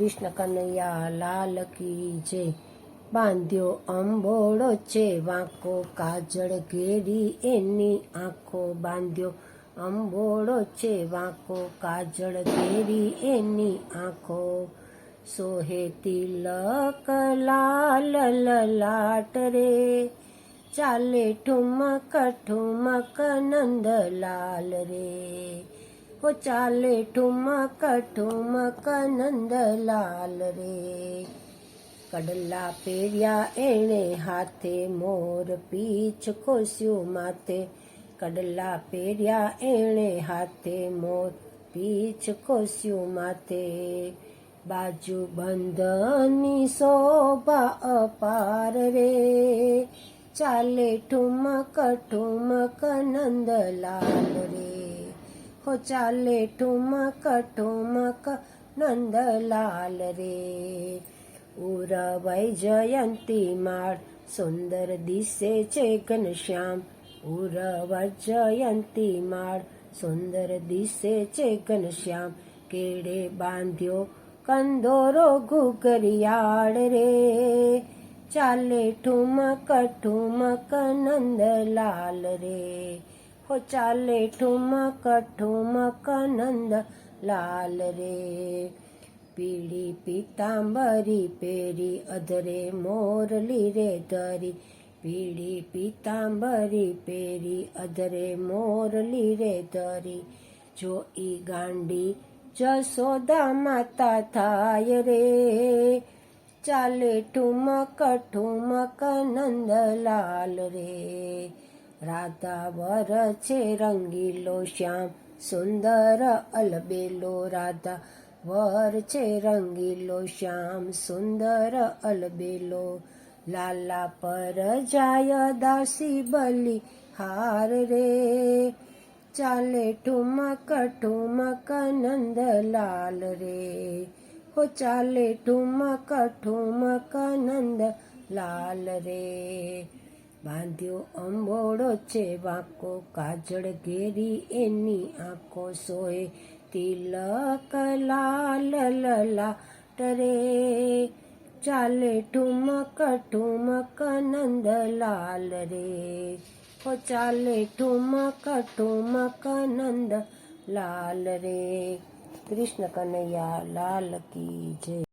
કૃષ્ણ કનૈયા લાલ કી જય. બાંધ્યો અંબોળો છે વાંકો, કાજળ ઘેરી એની આંખો બાંધ્યો અંબોળો છે વાંકો, કાજળ ઘેરી એની આંખો. સોહે તિલક લાલ લલાટ રે. ચાલે ઠુમક ઠુમક નંદલાલ રે. હો ચાલે ઠુમક ઠુમક નંદલાલ રે કડલા પહેર્યા એણે હાથે મોર પીછ ખોસ્યું માથે કડલા પહેર્યા એણે હાથે મોર પીછ ખોસ્યું માથે બાજુ બંધની શોભા અપાર રે ચાલે ઠુમક ઠુમક નંદલાલ રે હો ચાલે ઠુમક ઠુમક નંદલાલ રે ઉરવઈ જયંતી માળ સુંદર દિશે છે ઘનશ્યામ ઉરવ જયંતી માળ સુંદર દિશે છે ઘનશ્યામ કેડે બાંધ્યો કંદોરો ઘુઘરિયાળ રે ચાલે ઠુમક ઠુમક નંદલાલ રે હો ચાલે ઠુમક ઠુમક નંદ લાલ રે પીળી પીતાંબરી પેરી અધરે મોરલી રે ધરી પીળી પીતાંબરી પેરી અધરે મોરલી રે ધરી જો ઈ ગાંડી જસોદા માતા થાય રે ચાલે ઠુમક ઠુમક નંદલાલ રે રાધા વર છે રંગીલો શ્યામ, સુંદર અલબેલો રાધા વર છે રંગીલો શ્યામ, સુંદર અલબેલો. લાલા પર જાય દાસી બલી હાર રે. ચાલે ઠુમક ઠુમક નંદલાલ રે. હો ચાલે ઠુમક ઠુમક નંદ લાલ રે. બાંધ્યો અંબોળો છે વાંકો, કાજળ ઘેરી એની આંખો સોય તિલક લાલ લલા ટરે ચાલે ઠુમક ઠુમક નંદલાલ રે. ઓ ચાલે ઠુમક ઠુમક નંદ લાલ રે. કૃષ્ણ કનૈયા લાલ કી જય.